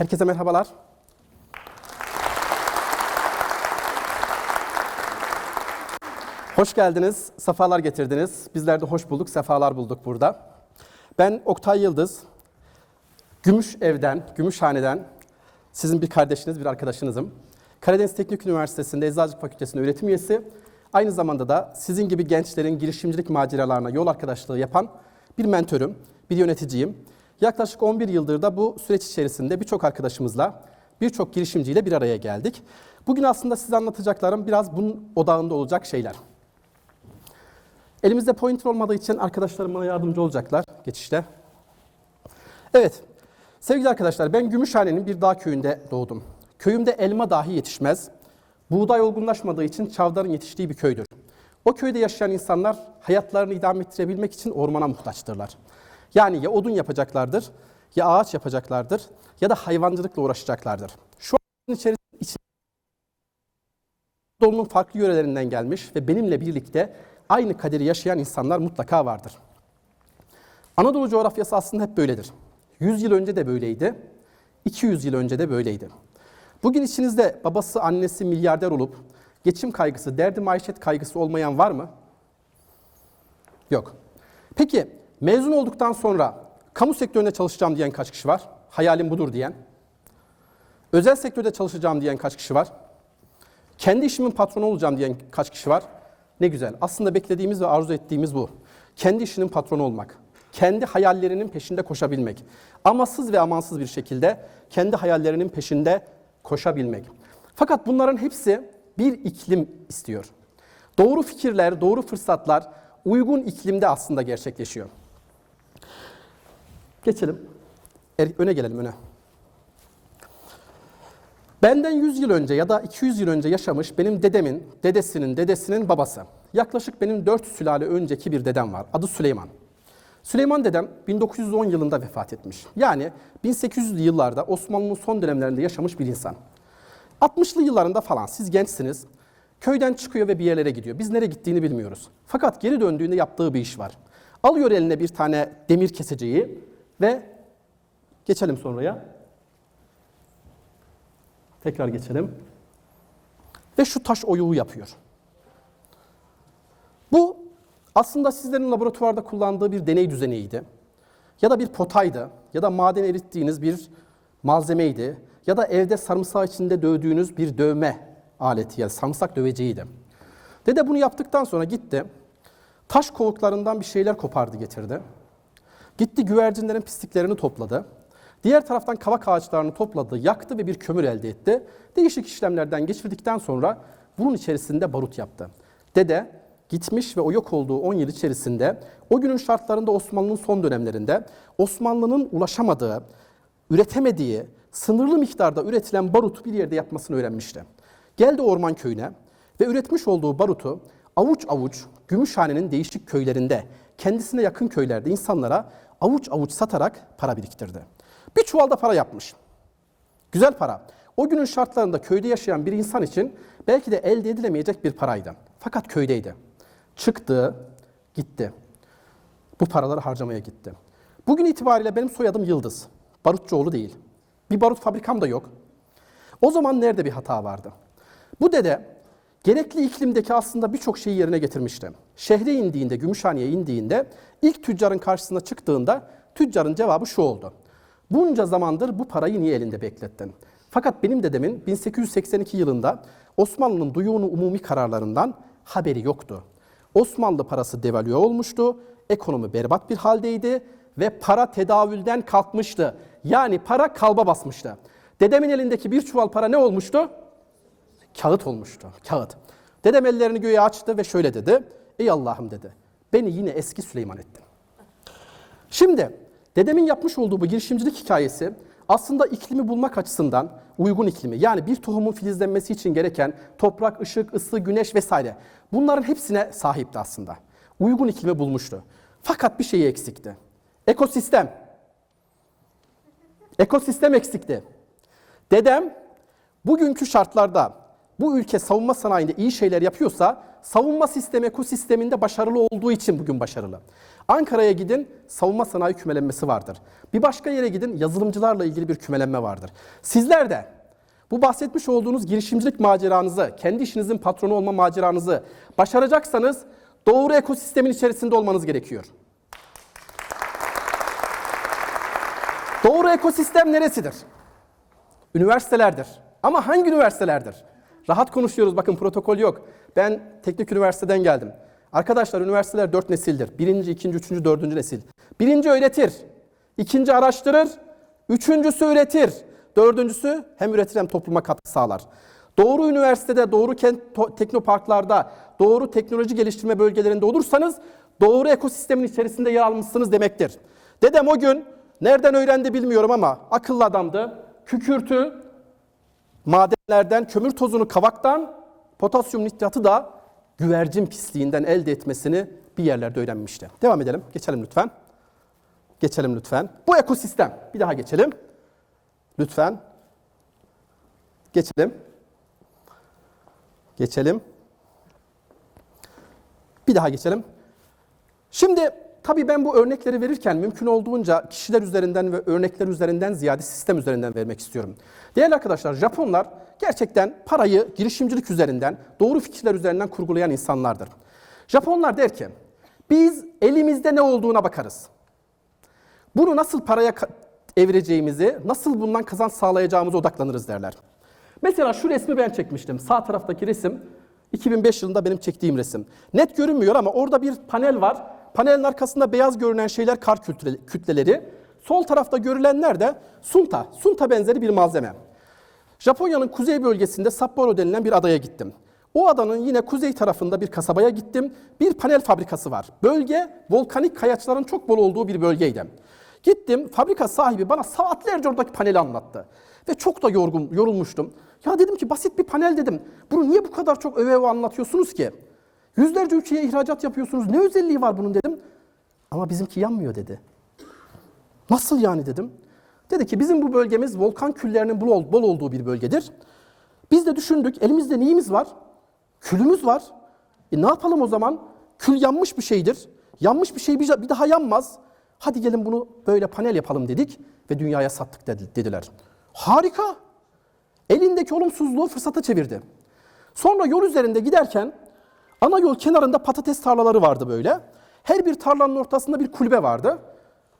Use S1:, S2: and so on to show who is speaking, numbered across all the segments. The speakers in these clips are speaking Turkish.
S1: Herkese merhabalar. Hoş geldiniz, sefalar getirdiniz. Bizler de hoş bulduk, sefalar bulduk burada. Ben Oktay Yıldız, Gümüş Ev'den, Gümüşhane'den sizin bir kardeşiniz, bir arkadaşınızım. Karadeniz Teknik Üniversitesi'nde Eczacılık Fakültesi'nde öğretim üyesi. Aynı zamanda da sizin gibi gençlerin girişimcilik maceralarına yol arkadaşlığı yapan bir mentörüm, bir yöneticiyim. Yaklaşık 11 yıldır da bu süreç içerisinde birçok arkadaşımızla, birçok girişimciyle bir araya geldik. Bugün aslında size anlatacaklarım biraz bunun odağında olacak şeyler. Elimizde pointer olmadığı için arkadaşlarım bana yardımcı olacaklar geçişte. Evet, sevgili arkadaşlar ben Gümüşhane'nin bir dağ köyünde doğdum. Köyümde elma dahi yetişmez. Buğday olgunlaşmadığı için çavdarın yetiştiği bir köydür. O köyde yaşayan insanlar hayatlarını idame ettirebilmek için ormana muhtaçtırlar. Yani ya odun yapacaklardır, ya ağaç yapacaklardır, ya da hayvancılıkla uğraşacaklardır. Şu an içerisinde Anadolu'nun farklı yörelerinden gelmiş ve benimle birlikte aynı kaderi yaşayan insanlar mutlaka vardır. Anadolu coğrafyası aslında hep böyledir. 100 yıl önce de böyleydi, 200 yıl önce de böyleydi. Bugün içinizde babası, annesi milyarder olup geçim kaygısı, derdi maişet kaygısı olmayan var mı? Yok. Peki mezun olduktan sonra kamu sektöründe çalışacağım diyen kaç kişi var? Hayalim budur diyen. Özel sektörde çalışacağım diyen kaç kişi var? Kendi işimin patronu olacağım diyen kaç kişi var? Ne güzel. Aslında beklediğimiz ve arzu ettiğimiz bu. Kendi işinin patronu olmak. Kendi hayallerinin peşinde koşabilmek. Amasız ve amansız bir şekilde kendi hayallerinin peşinde koşabilmek. Fakat bunların hepsi bir iklim istiyor. Doğru fikirler, doğru fırsatlar uygun iklimde aslında gerçekleşiyor. Geçelim. Er- Öne gelelim öne. Benden 100 yıl önce ya da 200 yıl önce yaşamış benim dedemin, dedesinin, dedesinin babası. Yaklaşık benim 4 sülale önceki bir dedem var. Adı Süleyman. Süleyman dedem 1910 yılında vefat etmiş. Yani 1800'lü yıllarda Osmanlı'nın son dönemlerinde yaşamış bir insan. 60'lı yıllarında falan siz gençsiniz. Köyden çıkıyor ve bir yerlere gidiyor. Biz nereye gittiğini bilmiyoruz. Fakat geri döndüğünde yaptığı bir iş var. Alıyor eline bir tane demir keseceği ve geçelim sonraya. Tekrar geçelim. Ve şu taş oyuğu yapıyor. Bu aslında sizlerin laboratuvarda kullandığı bir deney düzeniydi. Ya da bir potaydı. Ya da maden erittiğiniz bir malzemeydi. Ya da evde sarımsağı içinde dövdüğünüz bir dövme aleti yani sarımsak döveceğiydi. Dede bunu yaptıktan sonra gitti. Taş kovuklarından bir şeyler kopardı getirdi. Gitti güvercinlerin pisliklerini topladı. Diğer taraftan kavak ağaçlarını topladı, yaktı ve bir kömür elde etti. Değişik işlemlerden geçirdikten sonra bunun içerisinde barut yaptı. Dede gitmiş ve o yok olduğu 10 yıl içerisinde o günün şartlarında Osmanlı'nın son dönemlerinde Osmanlı'nın ulaşamadığı, üretemediği, sınırlı miktarda üretilen barutu bir yerde yapmasını öğrenmişti. Geldi orman köyüne ve üretmiş olduğu barutu avuç avuç Gümüşhane'nin değişik köylerinde, kendisine yakın köylerde insanlara avuç avuç satarak para biriktirdi. Bir çuvalda para yapmış. Güzel para. O günün şartlarında köyde yaşayan bir insan için belki de elde edilemeyecek bir paraydı. Fakat köydeydi. Çıktı, gitti. Bu paraları harcamaya gitti. Bugün itibariyle benim soyadım Yıldız. Barutçuoğlu değil. Bir barut fabrikam da yok. O zaman nerede bir hata vardı? Bu dede gerekli iklimdeki aslında birçok şeyi yerine getirmişti. Şehre indiğinde, Gümüşhane'ye indiğinde ilk tüccarın karşısına çıktığında tüccarın cevabı şu oldu. Bunca zamandır bu parayı niye elinde beklettin? Fakat benim dedemin 1882 yılında Osmanlı'nın duyuğunu umumi kararlarından haberi yoktu. Osmanlı parası devalüe olmuştu, ekonomi berbat bir haldeydi ve para tedavülden kalkmıştı. Yani para kalba basmıştı. Dedemin elindeki bir çuval para ne olmuştu? Kağıt olmuştu, kağıt. Dedem ellerini göğe açtı ve şöyle dedi. Ey Allah'ım dedi, beni yine eski Süleyman ettin. Şimdi dedemin yapmış olduğu bu girişimcilik hikayesi aslında iklimi bulmak açısından uygun iklimi yani bir tohumun filizlenmesi için gereken toprak, ışık, ısı, güneş vesaire bunların hepsine sahipti aslında. Uygun iklimi bulmuştu. Fakat bir şey eksikti. Ekosistem. Ekosistem eksikti. Dedem bugünkü şartlarda bu ülke savunma sanayinde iyi şeyler yapıyorsa savunma sistemi ekosisteminde başarılı olduğu için bugün başarılı. Ankara'ya gidin savunma sanayi kümelenmesi vardır. Bir başka yere gidin yazılımcılarla ilgili bir kümelenme vardır. Sizler de bu bahsetmiş olduğunuz girişimcilik maceranızı, kendi işinizin patronu olma maceranızı başaracaksanız doğru ekosistemin içerisinde olmanız gerekiyor. Doğru ekosistem neresidir? Üniversitelerdir. Ama hangi üniversitelerdir? Rahat konuşuyoruz bakın protokol yok. Ben teknik üniversiteden geldim. Arkadaşlar üniversiteler dört nesildir. Birinci, ikinci, üçüncü, dördüncü nesil. Birinci öğretir. ikinci araştırır. Üçüncüsü üretir. Dördüncüsü hem üretir hem topluma katkı sağlar. Doğru üniversitede, doğru kent teknoparklarda, doğru teknoloji geliştirme bölgelerinde olursanız doğru ekosistemin içerisinde yer almışsınız demektir. Dedem o gün nereden öğrendi bilmiyorum ama akıllı adamdı. Kükürtü, madenlerden, kömür tozunu kavaktan, potasyum nitratı da güvercin pisliğinden elde etmesini bir yerlerde öğrenmişti. Devam edelim. Geçelim lütfen. Geçelim lütfen. Bu ekosistem. Bir daha geçelim. Lütfen. Geçelim. Geçelim. Bir daha geçelim. Şimdi tabii ben bu örnekleri verirken mümkün olduğunca kişiler üzerinden ve örnekler üzerinden ziyade sistem üzerinden vermek istiyorum. Değerli arkadaşlar Japonlar gerçekten parayı girişimcilik üzerinden, doğru fikirler üzerinden kurgulayan insanlardır. Japonlar der ki biz elimizde ne olduğuna bakarız. Bunu nasıl paraya evireceğimizi, nasıl bundan kazanç sağlayacağımıza odaklanırız derler. Mesela şu resmi ben çekmiştim. Sağ taraftaki resim 2005 yılında benim çektiğim resim. Net görünmüyor ama orada bir panel var. Panelin arkasında beyaz görünen şeyler kar kütle- kütleleri. Sol tarafta görülenler de sunta. Sunta benzeri bir malzeme. Japonya'nın kuzey bölgesinde Sapporo denilen bir adaya gittim. O adanın yine kuzey tarafında bir kasabaya gittim. Bir panel fabrikası var. Bölge volkanik kayaçların çok bol olduğu bir bölgeydi. Gittim fabrika sahibi bana saatlerce oradaki paneli anlattı. Ve çok da yorgun, yorulmuştum. Ya dedim ki basit bir panel dedim. Bunu niye bu kadar çok öve öve anlatıyorsunuz ki? Yüzlerce ülkeye ihracat yapıyorsunuz. Ne özelliği var bunun dedim. Ama bizimki yanmıyor dedi. Nasıl yani dedim. Dedi ki bizim bu bölgemiz volkan küllerinin bol, olduğu bir bölgedir. Biz de düşündük elimizde neyimiz var? Külümüz var. E ne yapalım o zaman? Kül yanmış bir şeydir. Yanmış bir şey bir, daha yanmaz. Hadi gelin bunu böyle panel yapalım dedik ve dünyaya sattık dedi- dediler. Harika. Elindeki olumsuzluğu fırsata çevirdi. Sonra yol üzerinde giderken ana yol kenarında patates tarlaları vardı böyle. Her bir tarlanın ortasında bir kulübe vardı.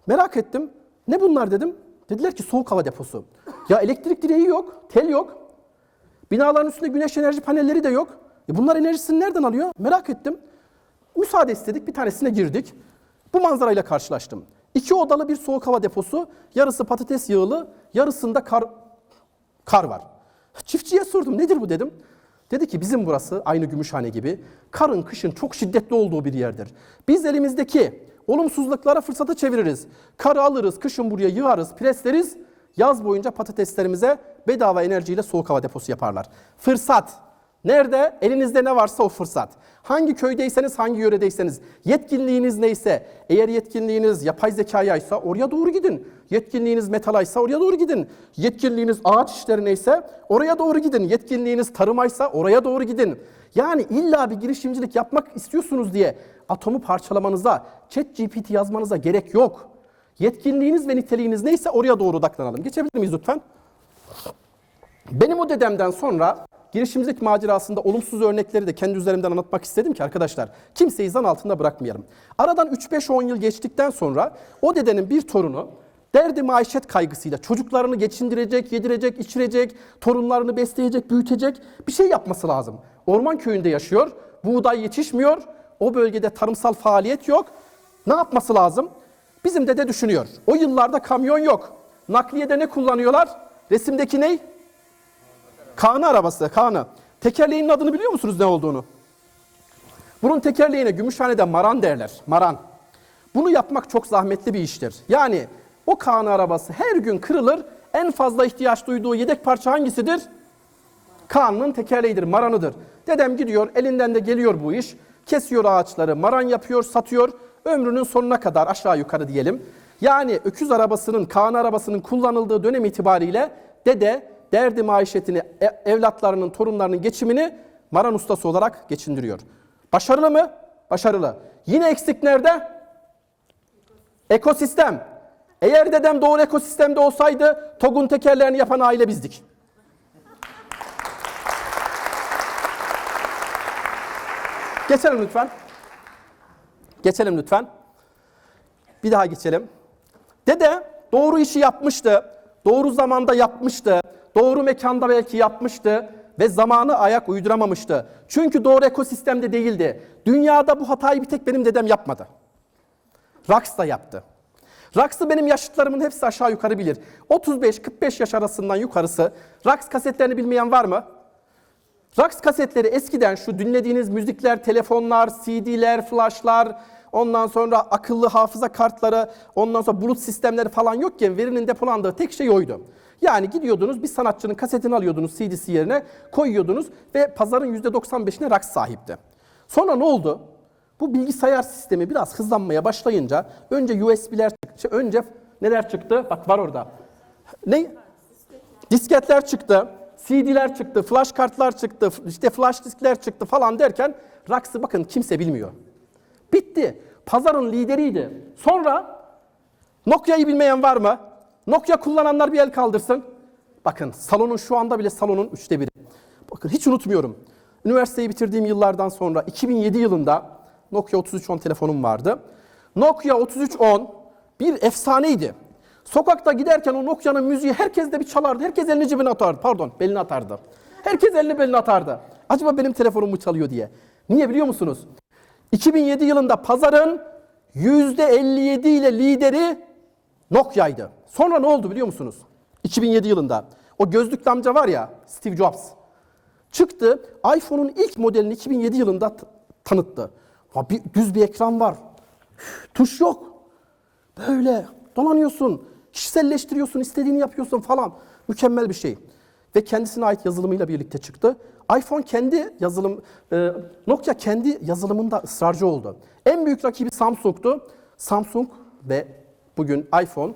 S1: Merak ettim. Ne bunlar dedim. Dediler ki soğuk hava deposu. Ya elektrik direği yok, tel yok. Binaların üstünde güneş enerji panelleri de yok. E bunlar enerjisini nereden alıyor? Merak ettim. Müsaade istedik, bir tanesine girdik. Bu manzarayla karşılaştım. İki odalı bir soğuk hava deposu, yarısı patates yağılı, yarısında kar, kar var. Çiftçiye sordum, nedir bu dedim. Dedi ki bizim burası aynı Gümüşhane gibi karın kışın çok şiddetli olduğu bir yerdir. Biz elimizdeki olumsuzluklara fırsata çeviririz. Karı alırız, kışın buraya yığarız, presleriz. Yaz boyunca patateslerimize bedava enerjiyle soğuk hava deposu yaparlar. Fırsat. Nerede? Elinizde ne varsa o fırsat. Hangi köydeyseniz, hangi yöredeyseniz, yetkinliğiniz neyse, eğer yetkinliğiniz yapay zekayaysa oraya doğru gidin. Yetkinliğiniz metalaysa oraya doğru gidin. Yetkinliğiniz ağaç işlerine oraya doğru gidin. Yetkinliğiniz tarımaysa oraya doğru gidin. Yani illa bir girişimcilik yapmak istiyorsunuz diye atomu parçalamanıza, chat GPT yazmanıza gerek yok. Yetkinliğiniz ve niteliğiniz neyse oraya doğru odaklanalım. Geçebilir miyiz lütfen? Benim o dedemden sonra girişimcilik macerasında olumsuz örnekleri de kendi üzerimden anlatmak istedim ki arkadaşlar kimseyi zan altında bırakmayalım. Aradan 3-5-10 yıl geçtikten sonra o dedenin bir torunu derdi maişet kaygısıyla çocuklarını geçindirecek, yedirecek, içirecek, torunlarını besleyecek, büyütecek bir şey yapması lazım. Orman köyünde yaşıyor, buğday yetişmiyor, o bölgede tarımsal faaliyet yok. Ne yapması lazım? Bizim dede düşünüyor. O yıllarda kamyon yok. Nakliyede ne kullanıyorlar? Resimdeki ney? Kaan'ı arabası, Kaan'ı. Tekerleğinin adını biliyor musunuz ne olduğunu? Bunun tekerleğine Gümüşhane'de maran derler. Maran. Bunu yapmak çok zahmetli bir iştir. Yani o Kaan arabası her gün kırılır. En fazla ihtiyaç duyduğu yedek parça hangisidir? Kaan'ın tekerleğidir, maranıdır. Dedem gidiyor, elinden de geliyor bu iş. Kesiyor ağaçları, maran yapıyor, satıyor. Ömrünün sonuna kadar aşağı yukarı diyelim. Yani öküz arabasının, Kaan arabasının kullanıldığı dönem itibariyle dede derdi maişetini, e- evlatlarının, torunlarının geçimini maran ustası olarak geçindiriyor. Başarılı mı? Başarılı. Yine eksik nerede? Ekosistem. Eğer dedem doğru ekosistemde olsaydı TOG'un tekerlerini yapan aile bizdik. Geçelim lütfen. Geçelim lütfen. Bir daha geçelim. Dede doğru işi yapmıştı. Doğru zamanda yapmıştı. Doğru mekanda belki yapmıştı ve zamanı ayak uyduramamıştı. Çünkü doğru ekosistemde değildi. Dünyada bu hatayı bir tek benim dedem yapmadı. Rax da yaptı. Rax'ı benim yaşıtlarımın hepsi aşağı yukarı bilir. 35-45 yaş arasından yukarısı Rax kasetlerini bilmeyen var mı? Rax kasetleri eskiden şu dinlediğiniz müzikler, telefonlar, CD'ler, flashlar, ondan sonra akıllı hafıza kartları, ondan sonra bulut sistemleri falan yokken verinin depolandığı tek şey oydu. Yani gidiyordunuz bir sanatçının kasetini alıyordunuz CD'si yerine koyuyordunuz ve pazarın %95'ine Rax sahipti. Sonra ne oldu? Bu bilgisayar sistemi biraz hızlanmaya başlayınca önce USB'ler çıktı. Şey, Önce neler çıktı? Bak var orada. Ne? Disketler çıktı, CD'ler çıktı, flash kartlar çıktı, işte flash diskler çıktı falan derken Rax'ı bakın kimse bilmiyor. Bitti. Pazarın lideriydi. Sonra Nokia'yı bilmeyen var mı? Nokia kullananlar bir el kaldırsın. Bakın salonun şu anda bile salonun üçte biri. Bakın hiç unutmuyorum. Üniversiteyi bitirdiğim yıllardan sonra 2007 yılında Nokia 3310 telefonum vardı. Nokia 3310 bir efsaneydi. Sokakta giderken o Nokia'nın müziği herkes de bir çalardı. Herkes elini cebine atardı. Pardon belini atardı. Herkes elini beline atardı. Acaba benim telefonum mu çalıyor diye. Niye biliyor musunuz? 2007 yılında pazarın %57 ile lideri Nokia'ydı. Sonra ne oldu biliyor musunuz? 2007 yılında o gözlüklü amca var ya Steve Jobs çıktı iPhone'un ilk modelini 2007 yılında tanıttı. Ha, bir, düz bir ekran var. Tuş yok. Böyle dolanıyorsun, kişiselleştiriyorsun, istediğini yapıyorsun falan. Mükemmel bir şey. Ve kendisine ait yazılımıyla birlikte çıktı. iPhone kendi yazılım, e, Nokia kendi yazılımında ısrarcı oldu. En büyük rakibi Samsung'tu. Samsung ve bugün iPhone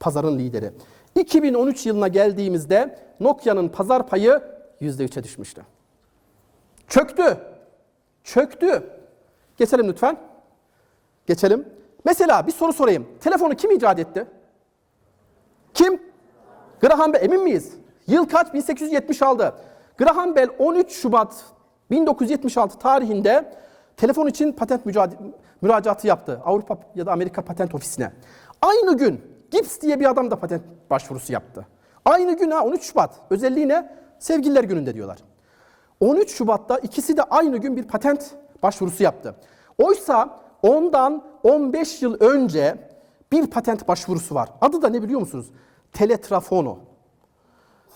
S1: pazarın lideri. 2013 yılına geldiğimizde Nokia'nın pazar payı %3'e düşmüştü. Çöktü. Çöktü. Geçelim lütfen. Geçelim. Mesela bir soru sorayım. Telefonu kim icat etti? Kim? Graham Bell. Emin miyiz? Yıl kaç? 1876. Graham Bell 13 Şubat 1976 tarihinde telefon için patent müracaatı yaptı. Avrupa ya da Amerika Patent Ofisi'ne. Aynı gün Gibbs diye bir adam da patent başvurusu yaptı. Aynı gün ha 13 Şubat. Özelliği ne? Sevgililer gününde diyorlar. 13 Şubat'ta ikisi de aynı gün bir patent başvurusu yaptı. Oysa ondan 15 yıl önce bir patent başvurusu var. Adı da ne biliyor musunuz? Teletrafono.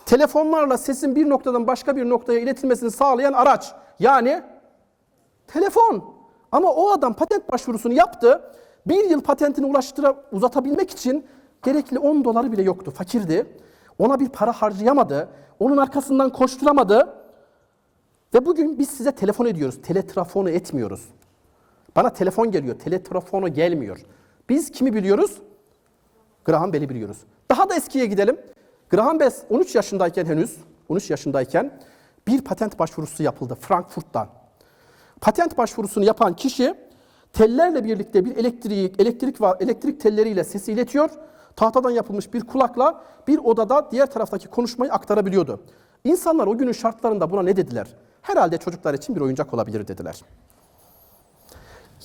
S1: Telefonlarla sesin bir noktadan başka bir noktaya iletilmesini sağlayan araç. Yani telefon. Ama o adam patent başvurusunu yaptı. Bir yıl patentini ulaştıra, uzatabilmek için gerekli 10 doları bile yoktu. Fakirdi. Ona bir para harcayamadı. Onun arkasından koşturamadı. Ve bugün biz size telefon ediyoruz. Teletrafonu etmiyoruz. Bana telefon geliyor. Teletrafonu gelmiyor. Biz kimi biliyoruz? Graham Bell'i biliyoruz. Daha da eskiye gidelim. Graham Bell 13 yaşındayken henüz, 13 yaşındayken bir patent başvurusu yapıldı Frankfurt'tan. Patent başvurusunu yapan kişi tellerle birlikte bir elektrik, elektrik var, elektrik telleriyle sesi iletiyor. Tahtadan yapılmış bir kulakla bir odada diğer taraftaki konuşmayı aktarabiliyordu. İnsanlar o günün şartlarında buna ne dediler? Herhalde çocuklar için bir oyuncak olabilir dediler.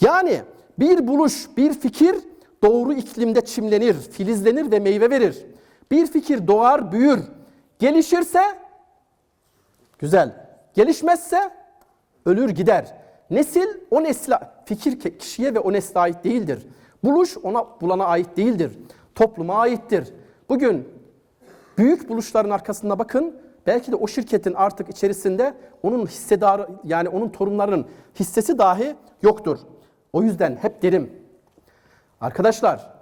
S1: Yani bir buluş, bir fikir doğru iklimde çimlenir, filizlenir ve meyve verir. Bir fikir doğar, büyür. Gelişirse güzel. Gelişmezse ölür gider. Nesil o nesle, fikir kişiye ve o nesle ait değildir. Buluş ona bulana ait değildir. Topluma aittir. Bugün büyük buluşların arkasına bakın. Belki de o şirketin artık içerisinde onun hissedarı yani onun torunlarının hissesi dahi yoktur. O yüzden hep derim. Arkadaşlar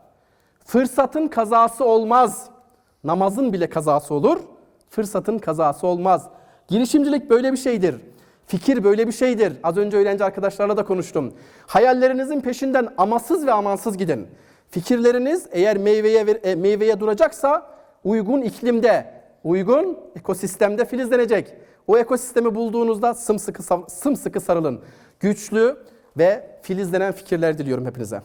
S1: fırsatın kazası olmaz. Namazın bile kazası olur. Fırsatın kazası olmaz. Girişimcilik böyle bir şeydir. Fikir böyle bir şeydir. Az önce öğrenci arkadaşlarla da konuştum. Hayallerinizin peşinden amasız ve amansız gidin. Fikirleriniz eğer meyveye e, meyveye duracaksa uygun iklimde, uygun ekosistemde filizlenecek. O ekosistemi bulduğunuzda sımsıkı, sımsıkı sarılın. Güçlü ve filizlenen fikirler diliyorum hepinize.